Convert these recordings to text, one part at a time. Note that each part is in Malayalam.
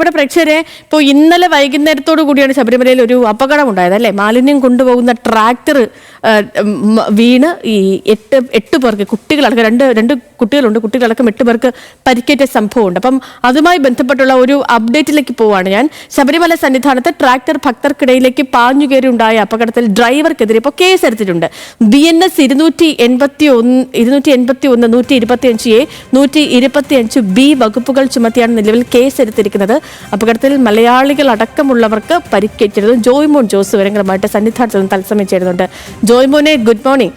ഇവിടെ പ്രേക്ഷകരെ ഇപ്പോൾ ഇന്നലെ വൈകുന്നേരത്തോടു കൂടിയാണ് ശബരിമലയിൽ ഒരു അപകടം ഉണ്ടായത് അല്ലേ? മാലിന്യം കൊണ്ടുപോകുന്ന ട്രാക്ടർ വീണ് ഈ എട്ട് എട്ട് പേർക്ക് കുട്ടികളടക്കം രണ്ട് രണ്ട് കുട്ടികളുണ്ട്. കുട്ടികളടക്കം എട്ട് പേർക്ക് പരിക്കേറ്റ സംഭവമുണ്ട്. അപ്പം അതുമായി ബന്ധപ്പെട്ടുള്ള ഒരു അപ്ഡേറ്റിലേക്ക് പോവാണ് ഞാൻ. ശബരിമല സന്നിധാനത്ത് ട്രാക്ടർ ഭക്തർക്കിടയിലേക്ക് പാഞ്ഞുകയറി ഉണ്ടായ അപകടത്തിൽ ഡ്രൈവർക്കെതിരെ ഇപ്പോൾ കേസ് എടുത്തിട്ടുണ്ട് ബി എൻ എസ് ഇരുന്നൂറ്റി എൺപത്തി ഒന്ന് ഇരുന്നൂറ്റി എൺപത്തി ഒന്ന് നൂറ്റി ഇരുപത്തി അഞ്ച് എ നൂറ്റി ഇരുപത്തി അഞ്ച് ബി വകുപ്പുകൾ ചുമത്തിയാണ് നിലവിൽ കേസ് എടുത്തിരിക്കുന്നത് അപകടത്തിൽ മലയാളികൾ അടക്കമുള്ളവർക്ക് പരിക്കേറ്റിരുന്നു. ജോയ്മോൻ ജോസ് വിവരങ്ങളുമായിട്ട് സന്നിധാനത്ത് നിന്ന് തത്സമയം ചേരുന്നുണ്ട്. ജോയ്മോനെ ഗുഡ് മോർണിംഗ്.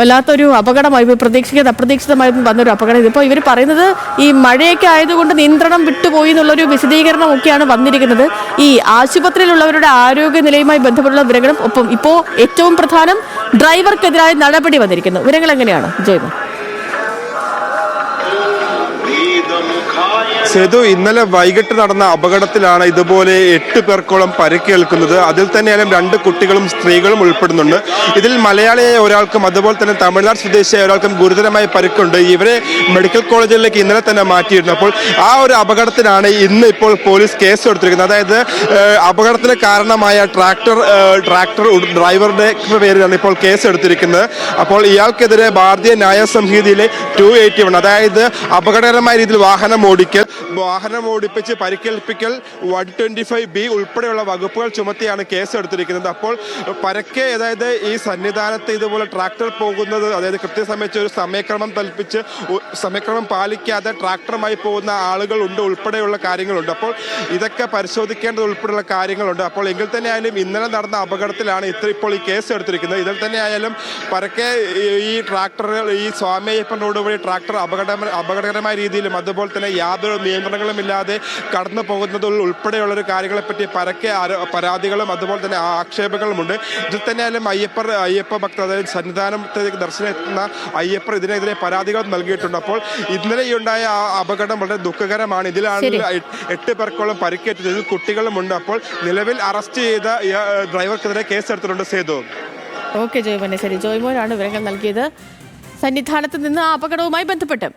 വല്ലാത്തൊരു അപകടമായി പ്രതീക്ഷിക്കുന്ന അപ്രതീക്ഷിതമായി വന്നൊരു അപകടം. ഇതിപ്പോൾ ഇവർ പറയുന്നത് ഈ മഴയൊക്കെ ആയതുകൊണ്ട് നിയന്ത്രണം വിട്ടുപോയി എന്നുള്ളൊരു വിശദീകരണം ഒക്കെയാണ് വന്നിരിക്കുന്നത്. ഈ ആശുപത്രിയിലുള്ളവരുടെ ആരോഗ്യനിലയുമായി ബന്ധപ്പെട്ടുള്ള വിവരങ്ങളും ഒപ്പം ഇപ്പോൾ ഏറ്റവും പ്രധാനം ഡ്രൈവർക്കെതിരായ നടപടി വന്നിരിക്കുന്നു. വിവരങ്ങൾ എങ്ങനെയാണ് ജോയ്മോൻ? സേതു ഇന്നലെ വൈകിട്ട് നടന്ന അപകടത്തിലാണ് ഇതുപോലെ എട്ട് പേർക്കോളം പരിക്കേൽക്കുന്നത്. അതിൽ തന്നെയാലും രണ്ട് കുട്ടികളും സ്ത്രീകളും ഉൾപ്പെടുന്നുണ്ട്. ഇതിൽ മലയാളിയായ ഒരാൾക്കും അതുപോലെ തന്നെ തമിഴ്നാട് സ്വദേശിയായ ഒരാൾക്കും ഗുരുതരമായ പരിക്കുണ്ട്. ഇവരെ മെഡിക്കൽ കോളേജിലേക്ക് ഇന്നലെ തന്നെ മാറ്റിയിരുന്നു. അപ്പോൾ ആ ഒരു അപകടത്തിലാണ് ഇന്ന് ഇപ്പോൾ പോലീസ് കേസ് കൊടുത്തിരിക്കുന്നത് അതായത് അപകടത്തിന് കാരണമായ ട്രാക്ടർ ട്രാക്ടർ ഡ്രൈവറുടെ പേരിലാണ് ഇപ്പോൾ കേസ് എടുത്തിരിക്കുന്നത്. അപ്പോൾ ഇയാൾക്കെതിരെ ഭാരതീയ ന്യായ സംഹിതയിലെ ടു എയ്റ്റി വൺ അതായത് അപകടകരമായ രീതിയിൽ വാഹനം ഓടിക്കൽ വാഹനം ഓടിപ്പിച്ച് പരിക്കേൽപ്പിക്കൽ വൺ ട്വന്റി ഫൈവ് ബി ഉൾപ്പെടെയുള്ള വകുപ്പുകൾ ചുമത്തിയാണ് കേസ് എടുത്തിരിക്കുന്നത് അപ്പോൾ പരക്കെ അതായത് ഈ സന്നിധാനത്ത് ഇതുപോലെ ട്രാക്ടർ പോകുന്നത് അതായത് കൃത്യസമയത്ത് ഒരു സമയക്രമം തൽപ്പിച്ച് സമയക്രമം പാലിക്കാതെ ട്രാക്ടറുമായി പോകുന്ന ആളുകൾ ഉണ്ട് ഉൾപ്പെടെയുള്ള കാര്യങ്ങളുണ്ട്. അപ്പോൾ ഇതൊക്കെ പരിശോധിക്കേണ്ടത് ഉൾപ്പെടെയുള്ള കാര്യങ്ങളുണ്ട്. അപ്പോൾ എങ്കിൽ തന്നെ ആയാലും ഇന്നലെ നടന്ന അപകടത്തിലാണ് ഇത്ര ഇപ്പോൾ ഈ കേസ് എടുത്തിരിക്കുന്നത് ഇതിൽ തന്നെ ആയാലും പരക്കെ ഈ- ട്രാക്ടറുകൾ ഈ സ്വാമിയപ്പൻ റോഡ് വഴി ട്രാക്ടർ അപകട അപകടകരമായ രീതിയിലും അതുപോലെ തന്നെ യാതൊരു നിയന്ത്രണങ്ങളും ഇല്ലാതെ കടന്നു പോകുന്നത് ഉൾപ്പെടെയുള്ള ഒരു കാര്യങ്ങളെപ്പറ്റി പരക്കെ പരാതികളും അതുപോലെ തന്നെ ആക്ഷേപങ്ങളുമുണ്ട്. ഇതിൽ തന്നെയാലും അയ്യപ്പർ അയ്യപ്പ ഭക്തർ അതായത് സന്നിധാനത്തേക്ക് ദർശനം എത്തുന്ന അയ്യപ്പർ ഇതിനെതിരെ പരാതികൾ നൽകിയിട്ടുണ്ട്. അപ്പോൾ ഇന്നലെ ഈ ഉണ്ടായ ആ അപകടം വളരെ ദുഃഖകരമാണ്. ഇതിലാണ്. എട്ട് പേർക്കോളം പരിക്കേറ്റത്. ഇതിൽ കുട്ടികളുമുണ്ട്. അപ്പോൾ നിലവിൽ അറസ്റ്റ് ചെയ്ത ഡ്രൈവർക്കെതിരെ കേസെടുത്തിട്ടുണ്ട് സേതു. ഓക്കെ ജോയ്മോനെ ശരി ജോയ്മോനാണ് വിവരങ്ങൾ നൽകിയത്. സന്നിധാനത്ത് നിന്ന് ആ അപകടവുമായി ബന്ധപ്പെട്ട്